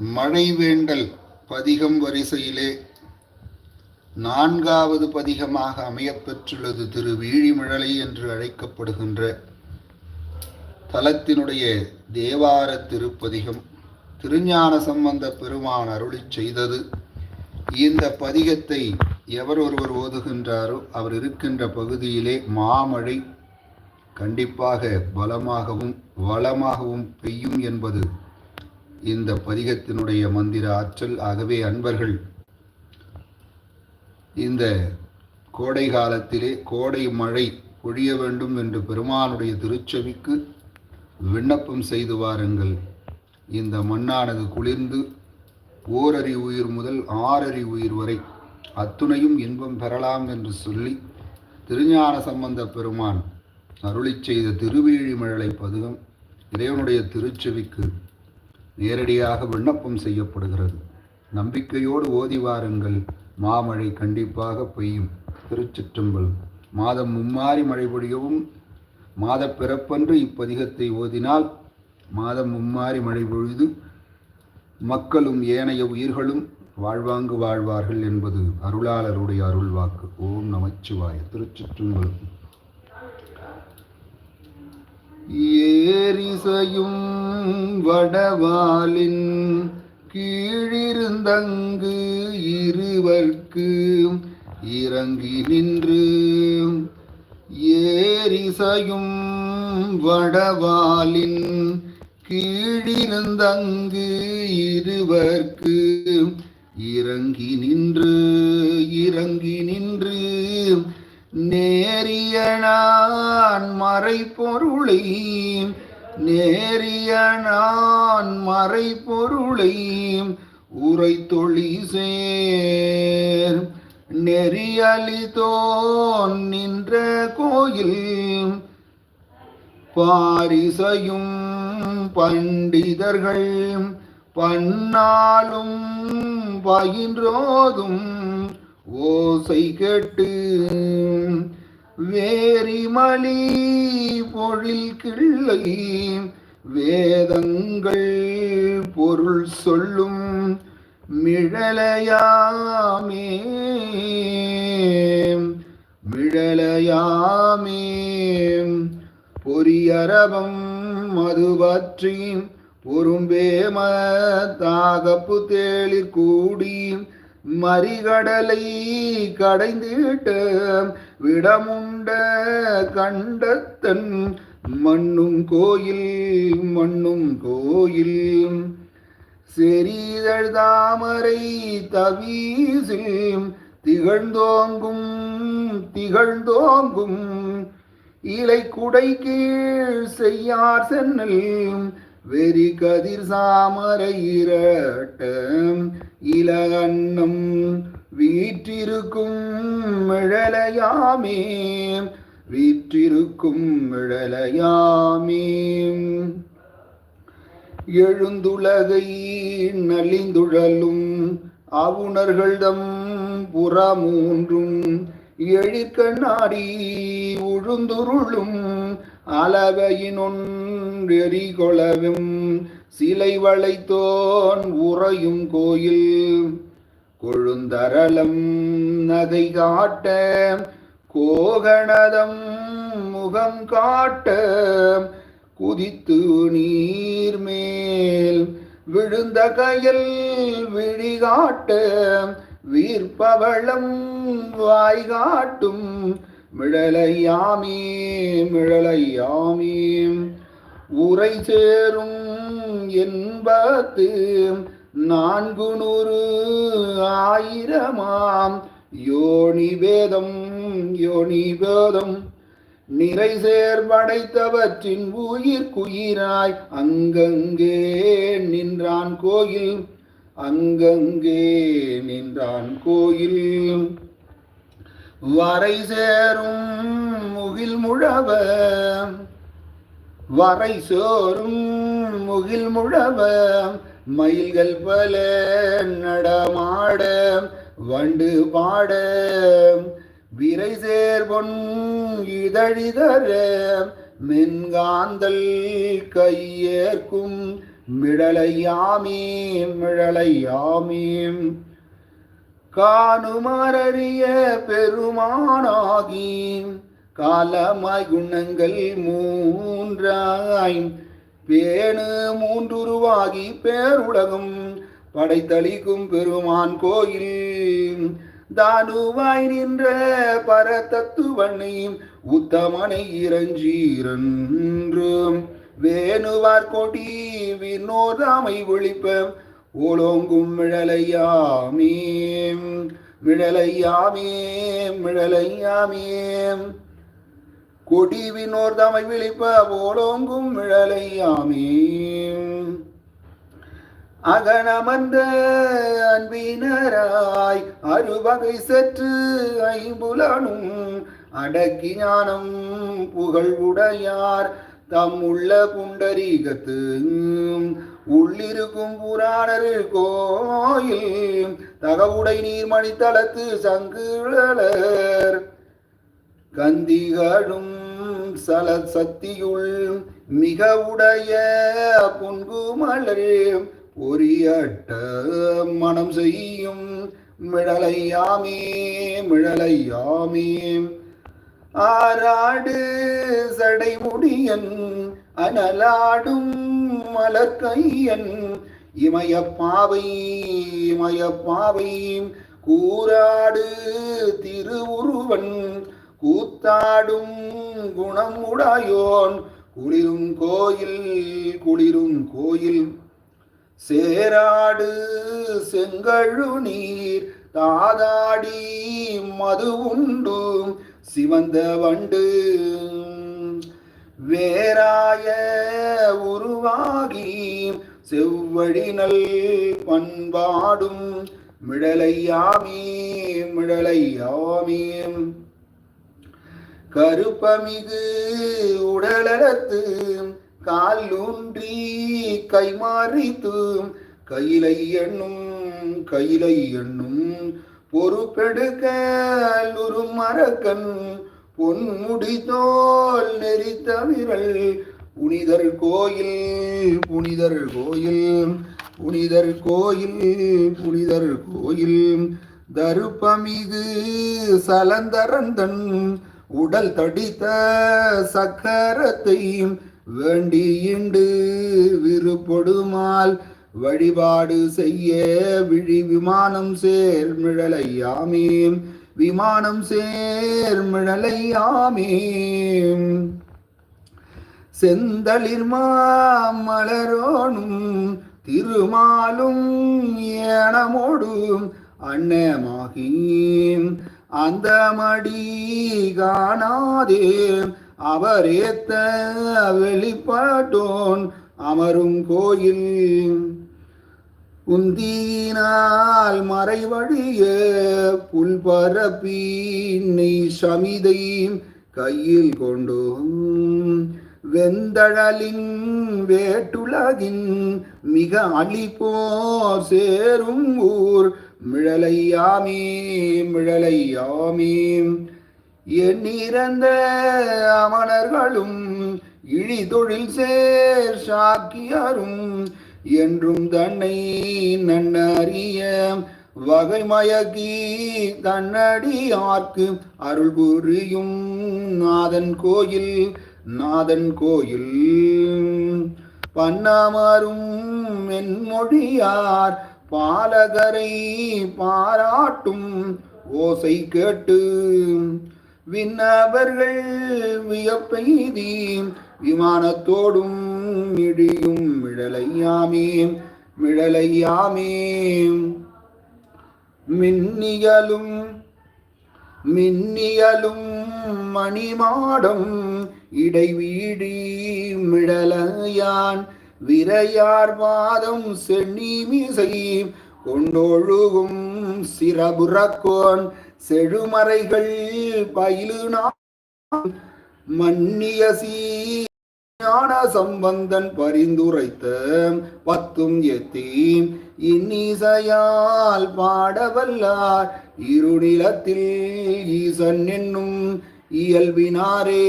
மழைவேண்டல் பதிகம் வரிசையிலே நான்காவது பதிகமாக அமையப்பெற்றுள்ளது திரு வீழிமிழலை என்று அழைக்கப்படுகின்ற தலத்தினுடைய தேவார திருப்பதிகம். திருஞான சம்பந்த பெருமான் அருளிச் செய்தது. இந்த பதிகத்தை எவர் ஒருவர் ஓதுகின்றாரோ அவர் இருக்கின்ற பகுதியிலே மாமழை கண்டிப்பாக பலமாகவும் வளமாகவும் பெய்யும் என்பது இந்த பதிகத்தினுடைய மந்திர ஆற்றல். ஆகவே அன்பர்கள் இந்த கோடை காலத்திலே கோடை மழை பொழிய வேண்டும் என்று பெருமானுடைய திருச்செவிக்கு விண்ணப்பம் செய்து வாருங்கள். இந்த மண்ணானது குளிர்ந்து ஓரறி உயிர் முதல் ஆறறி உயிர் வரை அத்துணையும் இன்பம் பெறலாம் என்று சொல்லி திருஞான சம்பந்த பெருமான் அருளிச் செய்த திருவேழிமழலை பதுகம் இறைவனுடைய திருச்செவிக்கு நேரடியாக விண்ணப்பம் செய்யப்படுகிறது. நம்பிக்கையோடு ஓதி வாருங்கள். மாமழை கண்டிப்பாக பெய்யும். திருச்சிற்றம்பலம். மாதம் மும்மாறி மழை பொழியவும் மாத பிறப்பன்று இப்பதிகத்தை ஓதினால் மாதம் மும்மாறி மழை பொழுது மக்களும் ஏனைய உயிர்களும் வாழ்வாங்கு வாழ்வார்கள் என்பது அருளாளருடைய அருள்வாக்கு. ஓம் நமச்சிவாய. திருச்சிற்றம்பலம். ஏரிசையும் வடவாலின் கீழிருந்தங்கு இருவர்க்கு இறங்கி நின்று. ஏரிசையும் வடவாலின் கீழிருந்தங்கு இருவர்க்கு இறங்கி நின்று இறங்கி நின்று. நேரியனான் மறைப்பொருளை நேரிய நான் உரை தொழி சேர். நெறியலிதோன் நின்ற கோயில். பாரிசையும் பண்டிதர்கள் பன்னாலும் பயின்றோதும். ஓசை கேட்டு வேரிமலி பொழில் கிள்ளை வேதங்கள் பொருள் சொல்லும் மிழலையாமே. மிழலையாமே. பொரியரபம் மதுபற்றி பொறும்பேம தாகப்பு தேளிர் கூடியும் மறிகடலை கடைந்திட்ட விடமுண்ட கண்டத்தன் மண்ணும் கோயில் மண்ணும் கோயில். செறிதழ் தாமரை தவீசில் திகழ்ந்தோங்கும் திகழ்ந்தோங்கும். இலை குடை கீழ் செய்யார் சென்னல் வெறி கதிர் சாமரை இரட்டம் இல வீற்றிருக்கும் மிழலையாமே வீற்றிருக்கும் மிழலையாமே எழுந்துலகை நலிந்துழலும் அவுணர்கள்தம் புறமூன்றும் எழிற்கண்ணாடி உழுந்துருளும் அளவையினொன் கொளவும் சிலை வளைத்தோன் உறையும் கோயில். கொழுந்தரளம் நகை காட்ட கோகணதம் முகம் காட்ட. குதித்து நீர்மேல் விழுந்த கையில் விழிகாட்ட. வீர்ப்பவளம் வாய்காட்டும். மிழலையாமே மிழலையாமே. உரை சேரும் என்பத்து நான்கு நூறு ஆயிரமாம். யோனி வேதம் யோனி வேதம். நிறை சேர்படைத்தவற்றின் உயிர் குயிராய் அங்கங்கே நின்றான் கோயில். அங்கங்கே நின்றான் கோயில். வரை சேரும் முகில் முழவ வரை சோறும் முகில் முழவ மயில்கள் பல நடமாட வண்டு பாட. விரை சேர்பொன் இதழிதர மென்காந்தல் கையேற்கும் மிடலையாமீம் மிழலையாமே காணுமாறிய பெருமானாகி காலமாய் குணங்கள் மூன்றாய் பேணு மூன்றுருவாகி பேருலகம் படைத்தளிக்கும் பெருமான் கோயில். தானுவாய் நின்ற பரதத்துவனை உத்தமனை இறஞ்சீரன்றும் வேணுவார் கொடி வினோதாமை ஒழிப்ப ஓலோங்கும் மிழலையாமே மிழலையாமே மிழலையாமே. கொடிவினோர் தமை விழிப்ப ஓலோங்கும் மிழலையாமே அகனமர்ந்த அன்பினராய் அறுவகை சற்று ஐம்புலனும் அடக்கி ஞானம் புகழ்வுடையார். தம் உள்ள புண்டரீகத்து உள்ளிருக்கும் புராணர் கோயில் தகவுடை நீர்மணி தளத்து சங்குழலர். கந்திகளும் சல சக்தியுள் மிக உடைய புன்குமலர் பொறியட்ட மனம் செய்யும் மிழலையாமே மிழலையாமே. ஆராடு சடைமுடியன் அனலாடும் மலர்கையன் இமய பாவை இமய பாவை கூராடு திருவுருவன். கூத்தாடும் குணம் உடையோன். குளிரும் கோயில் குளிரும் கோயில். சேராடு செங்கழு நீர் தாதாடி மது உண்டு. சிவந்த வண்டு வேராய உருவாகி செவ்வழி நல் பண்பாடும். மிழலையாமே மிழலையாமே கருப்பமிகு உடலத்து கால் ஊன்றி கைமாறித்து கையிலை எண்ணும் கையிலை எண்ணும் பொறுப்பெடுக்க ஒரு மரக்கண் பொன்முடிதோல் நெறித்த விரல் புனிதர் கோயில் புனிதர் கோயில் புனிதர் கோயில் புனிதர் கோயில். தருப்பமிகு சலந்தரந்தன் உடல் தடித்த சக்கரத்தை வேண்டியிண்டு விருப்பொடுமால் வழிபாடு செய்ய விழி விமானம் சேர்மிழலையாமே விமானம் சேர்மிழலையாமே செந்தளிர் மாமலரோனும் திருமாலும் ஏனமோடும் அன்னமாகி அந்த மடி காணாதே அவரேத்த வெளிப்பாட்டோன் அமரும் கோயில். உந்தியினால் மறைவழிய புல் பரப்பி சமிதை கையில் கொண்டோம். வெந்தழலின் வேட்டுலகின் மிக அழிப்போ சேரும் ஊர் மிழலையாமே மிழலையாமே. எண்ணிறந்த அமணர்களும் இழிதொழில் சேர் சாக்கியரும் என்றும் தன்னை நன்னறிய வகைமயக்கி தன்னடியார்க்கு அருள் புரியும் நாதன் கோயில் நாதன் கோயில். பன்னமரும் மென்மொழியார் பாலகரை பாராட்டும் ஓசை கேட்டு விண்ணவர்கள் வியப்பெய்தி விமானத்தோடும் இடியும் மிழலையாமே மிழலையாமே மின்னியலும் மின்னியலும் மணிமாடம் இடைவீடி மிடலையான் விரையார் மாதம் சென்னிமிசை கொண்டொழுகும் சிறபுறக்கோன் செழுமறைகள் பயிலு மன்னிய ஞான சம்பந்தன் பரிந்துரைத்த பத்தும் எத்தி இன்னிசையால் பாடவல்லார் இருநிலத்தில் ஈசன் என்னும் இயல்பினாரே.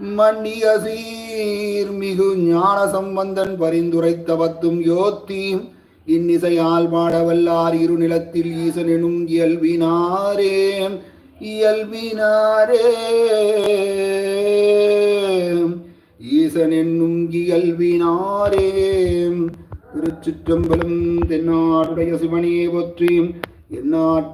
மன்னிய சீர் மிகு ஞான சம்பந்தன் பரிந்துரைத்த பத்தும் யோத்தி இன்னிசையால் பாடவல்லார் இருநிலத்தில் ஈசன் எனும் இயல்பினாரே இயல்பினாரே ஈசன் என்னும் இயல்பினாரே திருச்சிற்றம்பலம் தென்னாடுடைய சிவனே போற்றி என்னாட்